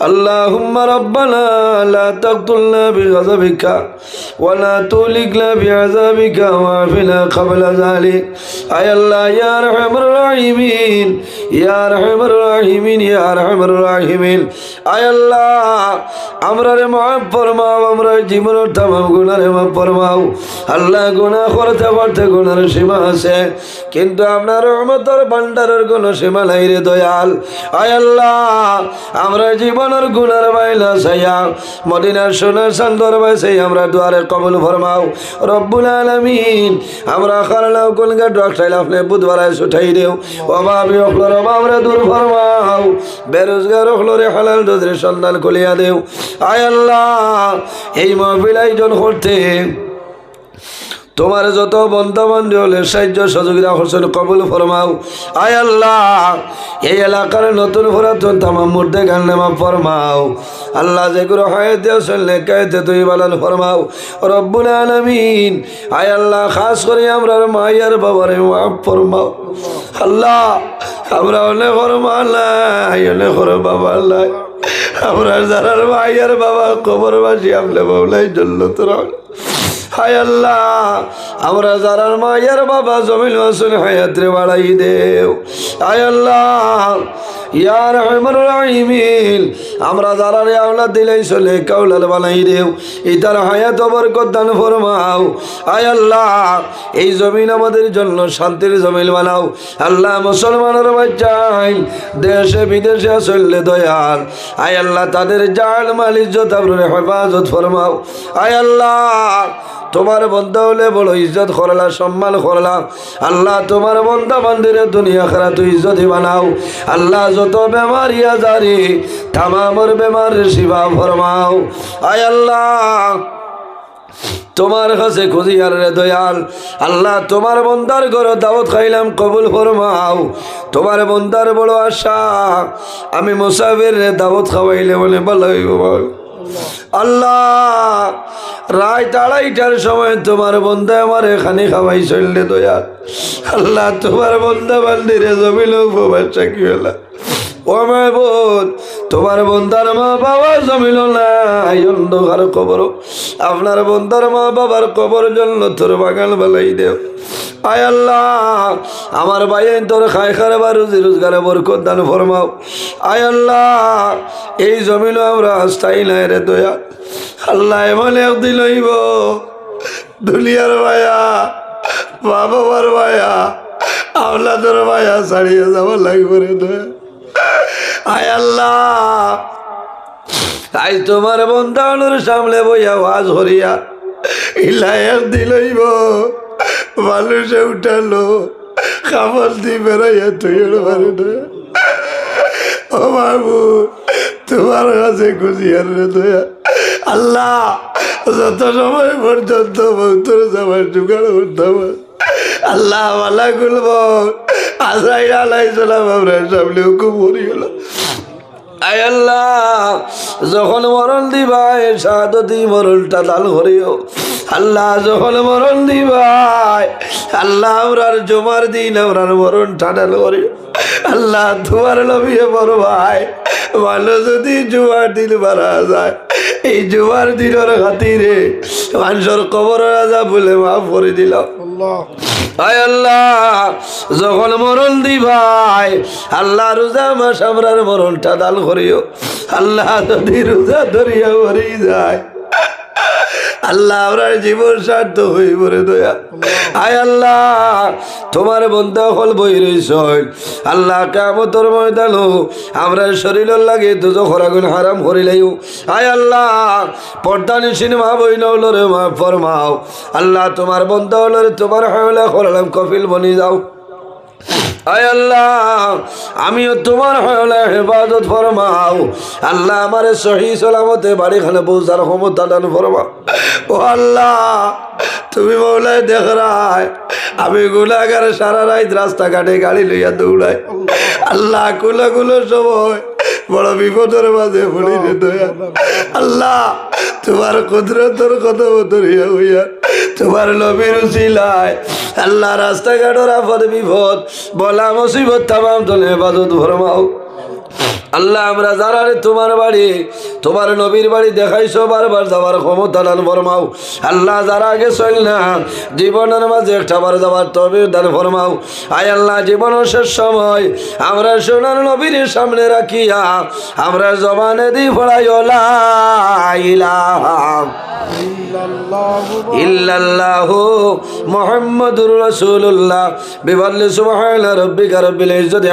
اللهم ربنا لا تقتلنا بغضبك ولا تهلكنا بعذابك وعافنا قبل ذلك أي الله يا أرحم الراحمين يا أرحم الراحمين يا أرحم الراحمين أي الله আমরা রে মাফ ফরমাও আমরা জীবনের তামাম গুণারে মাফ ফরমাও আল্লাহ গুণা করতে করতে গুণার সীমা আছে কিন্তু আপনার রহমতের ভান্ডারের কোনো সীমা নাই রে দয়াল আয় আল্লাহ আমরা জীবনের গুণার বাইলা সাইয়া মদিনার সোনার সান্দর বাইসে আমরা দুয়ারে কবল ফরমাও। রব্বুল আলামিন, আমরা খারালাও কলগা ডক্টাইল আপনি বুধবার আইস উঠাই দেও। অভাবী অখলোর অভাবরে দূর ফরমাও। বেরোজগার অখলোরে হালাল দুধরে সন্ধান কলিয়া দেও। আয় আল্লাহ, এই মহফিল আয়োজন করতে তোমার যত বন্ধবান্ধব হলে সাহায্য সহযোগিতা হোসেন কবুল ফরমাও। আয় আল্লাহ, এই এলাকার নতুন পুরাতন তামাম মুর্দে গান্নামা ফরমাও। আল্লাহ যেগুলো হায়াতে শুনলে কায়তে তুই বালাল ফরমাও। রব্বুল আলমিন, আয় আল্লাহ, খাস করে আমরা মাইয়ার বাবারে ফরমাও। আল্লাহ, আমরা অনেক ফরমালাই অনেক বাবা আল্লাহ আমরা যারা মাইয়ার বাবা কবরবাসী আমলে বাবলাই জল্ল তোরা হায় আল্লাহ আমরা যারার মায়ের বাবা জমিন আসুন হায়াত্রে বাড়াই দেও। হায় আল্লাহ ইয়ার আমরা যারারে আওলা দিলাই চলে কাউলাল বানাই দেও ইতার হায়াত বরকত ফরমাও। আয় আল্লাহ, এই জমিন আমাদের জন্য শান্তির জমিন বানাও। আল্লাহ, মুসলমানের বাচ্চাই, দেশে বিদেশে চললে দয়াল। আয় আল্লাহ, তাদের জাল মালিক যত হেফাজত ফরমাও। আয় আল্লাহ, তোমার বন্ধা হলে বড় ইজ্জত করলা সম্মান করলা আল্লাহ, তোমার বন্ধা মন্দিরে দুনিয়া খারা তুই ইজ্জতি বানাও। আল্লাহ যত বেমার ইয়া জারি তামামর বেমার শিবা ফরমাও। আয় আল্লাহ, তোমার কাছে খুঁজি আর রে দয়াল। আল্লাহ, তোমার বন্দার ঘর দাওয়াত খাইলাম, কবুল ফরমাও। তোমার বন্দার বড় আশা, আমি মুসাফির রে দাওয়াত খাওয়াইলে বলে ভালো বল। আল্লাহ রায় আড়াইটার সময় তোমার বন্ধা আমার এখানে খাওয়াই চললে দয়া আল্লাহ, তোমার বন্ধা বান্দিরে জমিল উপবাসা কি হলা ও আমার বোন তোমার বন্ধার মা বাবা জমিল না অন্ধকার কবর। আপনার বন্ধার মা বাবার কবর জন্য তোর বাগান বেলাই দেও। আয় আল্লাহ, আমার ভাই তোর খাই খারাপ রুজি রোজগারে বরকত দান ফরমাও। আয় আল্লাহ, এই জমিনও আমরা স্থায়ী নাই রে দয়া। আল্লাহ এমন একদিন লইব দুলিয়ার ভাইয়া, মা বাবার ভাইয়া আওলাদের ভাইয়া ছাড়িয়ে যাব লাগবে রে দয়া। আয় আল্লাহ। আই তোমার বন্ধানোর সামনে বইয়া ওয়াজ হরিয়া ইলায়ার দিলইব মানুষে উঠালো খাবার দি বেড়াইয়া তুই পারে ও বাবু তোমার কাছে আর রে দয়া। আল্লাহ, যত সময় পর্যন্ত বৌতর যাবার জোগাড় করতাম আল্লাহ মালা গুলব আসাই আলাই সালাম আমরা সামনে হুকুম করি গেল আল্লাহ, যখন মরণ দিবাই সাদতি মরণটা দান করিও আল্লাহ, যখন মরণ দিবাই আল্লাহ, আমরার জমার দিন, আমরার মরণ টানাল করিও আল্লাহ, তোমার লবিয়ে বড় ভাই ভালো যদি জুয়ার দিন মারা যায় এই জুমার দিনের খাতিরে মানুষের কবর রাজা বলে মা করে দিল আয় আল্লাহ যখন মরণ দি ভাই আল্লাহ রোজা মাস আমরার মরণটা দাল করিও। আল্লাহ যদি রোজা ধরিয়া মরি যায়। আল্লাহ, আমরা জীবন স্বার্থ হই পরে দয়া। আয় আল্লাহ, তোমার বন্ধা হল বই রইস আল্লাহ কামতর ময়দান আমরা শরীরের লাগে দুজো খরাগুন হারাম করিলেও আয় আল্লাহ, পর্দা নিশিন মা বই নৌলরে মা ফরমাও। আল্লাহ, তোমার বন্ধা হলরে তোমার হাওলা করলাম কফিল বনি যাও। আয় আল্লাহ, আমিও তোমার হলে হেফাজত ফরমাও। আল্লাহ আমার সহি সালামতে বাড়িখানে পৌঁছার ক্ষমতা দান ফরমাও ও আল্লাহ, তুমি মৌলায় দেখ রায় আমি গুলাগার সারা রাত রাস্তাঘাটে গাড়ি লইয়া দৌড়াই। আল্লাহ, কুলো কুলো সময় বড় বিপদের মাঝে পড়ি দয়া। আল্লাহ, তোমার কুদরতর কত বতরিয়া হইয়া তোমার নবীর উচিলায় আল্লাহ রাস্তাঘাটের আপদ বিপদ। বলা মুসিবত তামাম তোলে হেফাজত ভরমাও আল্লাহ, আমরা যারা তোমার বাড়ি, তোমার নবীর বাড়ি দেখাইছো বারবার যাবার ক্ষমতা দান ফরমাও। আল্লাহ, যারা আগে চল না, জীবনের মাঝে একটা বার যাবার তবে দান ফরমাও। আয় আল্লাহ, জীবনের শেষ সময় আমরা সোনার নবীর সামনে রাখিয়া, আমরা জবানে দি ফড়াই ইল্লাল্লাহু মুহাম্মাদুর রাসূলুল্লাহ। বিবাল্লি সুবহানা রাব্বিকা রাব্বিল ইজ্জাতি